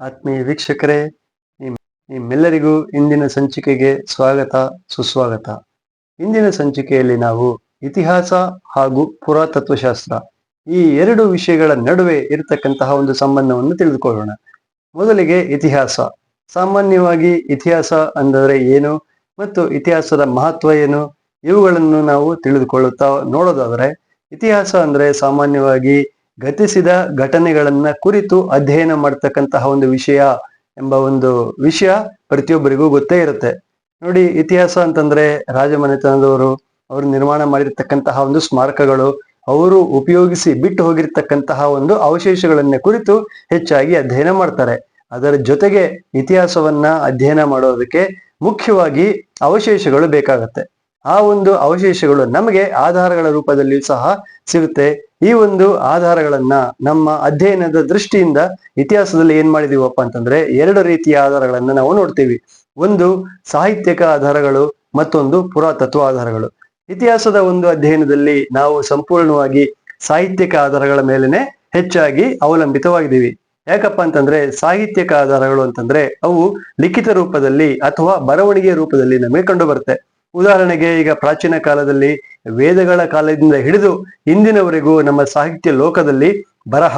ಆತ್ಮೀಯ ವೀಕ್ಷಕರೇ ನಿಮ್- ನಿಮ್ಮೆಲ್ಲರಿಗೂ ಇಂದಿನ ಸಂಚಿಕೆಗೆ ಸ್ವಾಗತ, ಸುಸ್ವಾಗತ. ಇಂದಿನ ಸಂಚಿಕೆಯಲ್ಲಿ ನಾವು ಇತಿಹಾಸ ಹಾಗೂ ಪುರಾತತ್ವಶಾಸ್ತ್ರ ಈ ಎರಡು ವಿಷಯಗಳ ನಡುವೆ ಇರತಕ್ಕಂತಹ ಒಂದು ಸಂಬಂಧವನ್ನು ತಿಳಿದುಕೊಳ್ಳೋಣ. ಮೊದಲಿಗೆ ಇತಿಹಾಸ. ಸಾಮಾನ್ಯವಾಗಿ ಇತಿಹಾಸ ಅಂದರೆ ಏನು ಮತ್ತು ಇತಿಹಾಸದ ಮಹತ್ವ ಏನು ಇವುಗಳನ್ನು ನಾವು ತಿಳಿದುಕೊಳ್ಳುತ್ತಾ ನೋಡೋದಾದರೆ, ಇತಿಹಾಸ ಅಂದ್ರೆ ಸಾಮಾನ್ಯವಾಗಿ ಗತಿಸಿದ ಘಟನೆಗಳನ್ನ ಕುರಿತು ಅಧ್ಯಯನ ಮಾಡ್ತಕ್ಕಂತಹ ಒಂದು ವಿಷಯ ಎಂಬ ಒಂದು ವಿಷಯ ಪ್ರತಿಯೊಬ್ಬರಿಗೂ ಗೊತ್ತೇ ಇರುತ್ತೆ. ನೋಡಿ, ಇತಿಹಾಸ ಅಂತಂದ್ರೆ ರಾಜಮನೆತನದವರು ಅವರು ನಿರ್ಮಾಣ ಮಾಡಿರ್ತಕ್ಕಂತಹ ಒಂದು ಸ್ಮಾರಕಗಳು, ಅವರು ಉಪಯೋಗಿಸಿ ಬಿಟ್ಟು ಹೋಗಿರ್ತಕ್ಕಂತಹ ಒಂದು ಅವಶೇಷಗಳನ್ನ ಕುರಿತು ಹೆಚ್ಚಾಗಿ ಅಧ್ಯಯನ ಮಾಡ್ತಾರೆ. ಅದರ ಜೊತೆಗೆ ಇತಿಹಾಸವನ್ನ ಅಧ್ಯಯನ ಮಾಡೋದಕ್ಕೆ ಮುಖ್ಯವಾಗಿ ಅವಶೇಷಗಳು ಬೇಕಾಗತ್ತೆ. ಆ ಒಂದು ಅವಶೇಷಗಳು ನಮಗೆ ಆಧಾರಗಳ ರೂಪದಲ್ಲಿ ಸಹ ಸಿಗುತ್ತೆ. ಈ ಒಂದು ಆಧಾರಗಳನ್ನ ನಮ್ಮ ಅಧ್ಯಯನದ ದೃಷ್ಟಿಯಿಂದ ಇತಿಹಾಸದಲ್ಲಿ ಏನ್ ಮಾಡಿದೀವಪ್ಪ ಅಂತಂದ್ರೆ ಎರಡು ರೀತಿಯ ಆಧಾರಗಳನ್ನ ನಾವು ನೋಡ್ತೀವಿ. ಒಂದು ಸಾಹಿತ್ಯಕ ಆಧಾರಗಳು ಮತ್ತೊಂದು ಪುರಾತತ್ವ ಆಧಾರಗಳು. ಇತಿಹಾಸದ ಒಂದು ಅಧ್ಯಯನದಲ್ಲಿ ನಾವು ಸಂಪೂರ್ಣವಾಗಿ ಸಾಹಿತ್ಯಕ ಆಧಾರಗಳ ಮೇಲೆನೆ ಹೆಚ್ಚಾಗಿ ಅವಲಂಬಿತವಾಗಿದ್ದೀವಿ. ಯಾಕಪ್ಪ ಅಂತಂದ್ರೆ ಸಾಹಿತ್ಯಕ ಆಧಾರಗಳು ಅಂತಂದ್ರೆ ಅವು ಲಿಖಿತ ರೂಪದಲ್ಲಿ ಅಥವಾ ಬರವಣಿಗೆ ರೂಪದಲ್ಲಿ ನಮಗೆ ಕಂಡು ಬರುತ್ತೆ. ಉದಾಹರಣೆಗೆ ಈಗ ಪ್ರಾಚೀನ ಕಾಲದಲ್ಲಿ ವೇದಗಳ ಕಾಲದಿಂದ ಹಿಡಿದು ಇಂದಿನವರೆಗೂ ನಮ್ಮ ಸಾಹಿತ್ಯ ಲೋಕದಲ್ಲಿ ಬರಹ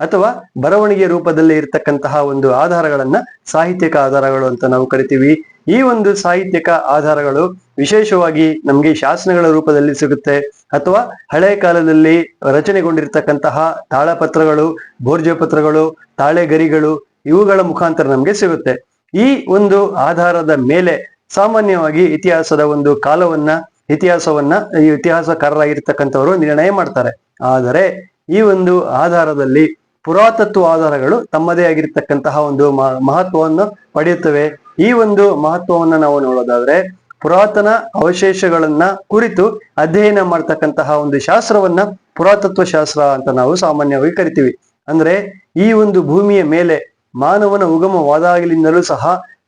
ಅಥವಾ ಬರವಣಿಗೆ ರೂಪದಲ್ಲಿ ಇರತಕ್ಕಂತಹ ಒಂದು ಆಧಾರಗಳನ್ನ ಸಾಹಿತ್ಯಕ ಆಧಾರಗಳು ಅಂತ ನಾವು ಕರಿತೀವಿ. ಈ ಒಂದು ಸಾಹಿತ್ಯಕ ಆಧಾರಗಳು ವಿಶೇಷವಾಗಿ ನಮ್ಗೆ ಶಾಸನಗಳ ರೂಪದಲ್ಲಿ ಸಿಗುತ್ತೆ ಅಥವಾ ಹಳೆ ಕಾಲದಲ್ಲಿ ರಚನೆಗೊಂಡಿರ್ತಕ್ಕಂತಹ ತಾಳಪತ್ರಗಳು, ಭೋರ್ಜಪತ್ರಗಳು, ತಾಳೆಗರಿಗಳು ಇವುಗಳ ಮುಖಾಂತರ ನಮ್ಗೆ ಸಿಗುತ್ತೆ. ಈ ಒಂದು ಆಧಾರದ ಮೇಲೆ ಸಾಮಾನ್ಯವಾಗಿ ಇತಿಹಾಸದ ಒಂದು ಕಾಲವನ್ನ, ಇತಿಹಾಸವನ್ನ, ಈ ಇತಿಹಾಸಕಾರರಾಗಿರ್ತಕ್ಕಂಥವರು ನಿರ್ಣಯ ಮಾಡ್ತಾರೆ. ಆದರೆ ಈ ಒಂದು ಆಧಾರದಲ್ಲಿ ಪುರಾತತ್ವ ಆಧಾರಗಳು ತಮ್ಮದೇ ಆಗಿರ್ತಕ್ಕಂತಹ ಒಂದು ಮಹತ್ವವನ್ನು ಪಡೆಯುತ್ತವೆ. ಈ ಒಂದು ಮಹತ್ವವನ್ನು ನಾವು ನೋಡೋದಾದ್ರೆ ಪುರಾತನ ಅವಶೇಷಗಳನ್ನ ಕುರಿತು ಅಧ್ಯಯನ ಮಾಡ್ತಕ್ಕಂತಹ ಒಂದು ಶಾಸ್ತ್ರವನ್ನ ಪುರಾತತ್ವ ಶಾಸ್ತ್ರ ಅಂತ ನಾವು ಸಾಮಾನ್ಯವಾಗಿ ಕರಿತೀವಿ. ಅಂದ್ರೆ ಈ ಒಂದು ಭೂಮಿಯ ಮೇಲೆ ಮಾನವನ ಉಗಮವಾದಾಗಲಿಂದಲೂ ಸಹ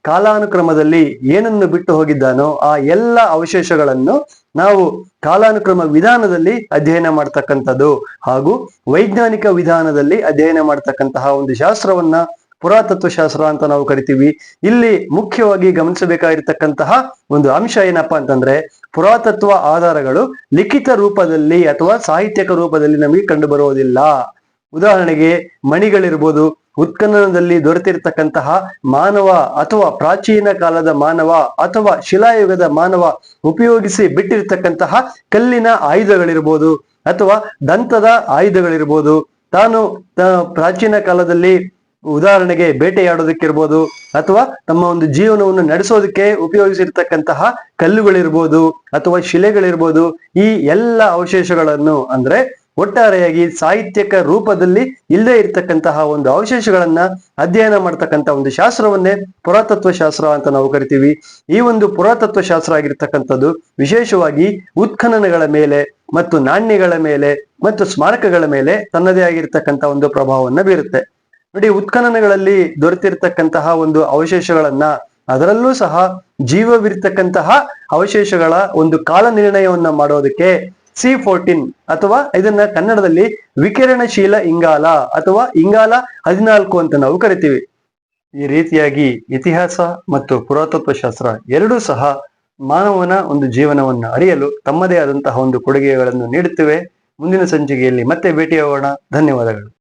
ಕಾಲಾನುಕ್ರಮದಲ್ಲಿ ಏನನ್ನು ಬಿಟ್ಟು ಹೋಗಿದ್ದಾನೋ ಆ ಎಲ್ಲ ಅವಶೇಷಗಳನ್ನು ನಾವು ಕಾಲಾನುಕ್ರಮ ವಿಧಾನದಲ್ಲಿ ಅಧ್ಯಯನ ಮಾಡ್ತಕ್ಕಂಥದ್ದು ಹಾಗೂ ವೈಜ್ಞಾನಿಕ ವಿಧಾನದಲ್ಲಿ ಅಧ್ಯಯನ ಮಾಡ್ತಕ್ಕಂತಹ ಒಂದು ಶಾಸ್ತ್ರವನ್ನ ಪುರಾತತ್ವ ಶಾಸ್ತ್ರ ಅಂತ ನಾವು ಕರಿತೀವಿ. ಇಲ್ಲಿ ಮುಖ್ಯವಾಗಿ ಗಮನಿಸಬೇಕಾಗಿರ್ತಕ್ಕಂತಹ ಒಂದು ಅಂಶ ಏನಪ್ಪಾ ಅಂತಂದ್ರೆ ಪುರಾತತ್ವ ಆಧಾರಗಳು ಲಿಖಿತ ರೂಪದಲ್ಲಿ ಅಥವಾ ಸಾಹಿತ್ಯಕ ರೂಪದಲ್ಲಿ ನಮಗೆ ಕಂಡು ಉದಾಹರಣೆಗೆ ಮಣಿಗಳಿರ್ಬೋದು ಉತ್ಖನನದಲ್ಲಿ ದೊರೆತಿರ್ತಕ್ಕಂತಹ ಮಾನವ ಅಥವಾ ಪ್ರಾಚೀನ ಕಾಲದ ಮಾನವ ಅಥವಾ ಶಿಲಾಯುಗದ ಮಾನವ ಉಪಯೋಗಿಸಿ ಬಿಟ್ಟಿರ್ತಕ್ಕಂತಹ ಕಲ್ಲಿನ ಆಯುಧಗಳಿರ್ಬೋದು ಅಥವಾ ದಂತದ ಆಯುಧಗಳಿರ್ಬೋದು. ತಾನು ಪ್ರಾಚೀನ ಕಾಲದಲ್ಲಿ ಉದಾಹರಣೆಗೆ ಬೇಟೆಯಾಡೋದಕ್ಕಿರ್ಬೋದು ಅಥವಾ ತಮ್ಮ ಒಂದು ಜೀವನವನ್ನು ನಡೆಸೋದಕ್ಕೆ ಉಪಯೋಗಿಸಿರ್ತಕ್ಕಂತಹ ಕಲ್ಲುಗಳಿರ್ಬೋದು ಅಥವಾ ಶಿಲೆಗಳಿರ್ಬೋದು ಈ ಎಲ್ಲ ಅವಶೇಷಗಳನ್ನು ಅಂದ್ರೆ ಒಟ್ಟಾರೆಯಾಗಿ ಸಾಹಿತ್ಯಕ ರೂಪದಲ್ಲಿ ಇಲ್ಲದೆ ಇರತಕ್ಕಂತಹ ಒಂದು ಅವಶೇಷಗಳನ್ನ ಅಧ್ಯಯನ ಮಾಡ್ತಕ್ಕಂಥ ಒಂದು ಶಾಸ್ತ್ರವನ್ನೇ ಪುರಾತತ್ವ ಶಾಸ್ತ್ರ ಅಂತ ನಾವು ಕರಿತೀವಿ. ಈ ಒಂದು ಪುರಾತತ್ವ ಶಾಸ್ತ್ರ ಆಗಿರ್ತಕ್ಕಂಥದ್ದು ವಿಶೇಷವಾಗಿ ಉತ್ಖನನಗಳ ಮೇಲೆ ಮತ್ತು ನಾಣ್ಯಗಳ ಮೇಲೆ ಮತ್ತು ಸ್ಮಾರಕಗಳ ಮೇಲೆ ತನ್ನದೇ ಆಗಿರ್ತಕ್ಕಂಥ ಒಂದು ಪ್ರಭಾವವನ್ನ ಬೀರುತ್ತೆ. ನೋಡಿ, ಉತ್ಖನನಗಳಲ್ಲಿ ದೊರೆತಿರ್ತಕ್ಕಂತಹ ಒಂದು ಅವಶೇಷಗಳನ್ನ ಅದರಲ್ಲೂ ಸಹ ಜೀವವಿರ್ತಕ್ಕಂತಹ ಅವಶೇಷಗಳ ಒಂದು ಕಾಲ ನಿರ್ಣಯವನ್ನ ಮಾಡೋದಕ್ಕೆ ಸಿ ಫೋರ್ಟೀನ್ ಅಥವಾ ಇದನ್ನ ಕನ್ನಡದಲ್ಲಿ ವಿಕಿರಣಶೀಲ ಇಂಗಾಲ ಅಥವಾ ಇಂಗಾಲ ಹದಿನಾಲ್ಕು ಅಂತ ನಾವು ಕರಿತೀವಿ. ಈ ರೀತಿಯಾಗಿ ಇತಿಹಾಸ ಮತ್ತು ಪುರಾತತ್ವ ಶಾಸ್ತ್ರ ಎರಡೂ ಸಹ ಮಾನವನ ಒಂದು ಜೀವನವನ್ನು ಅರಿಯಲು ತಮ್ಮದೇ ಆದಂತಹ ಒಂದು ಕೊಡುಗೆಗಳನ್ನು ನೀಡುತ್ತಿವೆ. ಮುಂದಿನ ಸಂಚಿಕೆಯಲ್ಲಿ ಮತ್ತೆ ಭೇಟಿಯಾಗೋಣ. ಧನ್ಯವಾದಗಳು.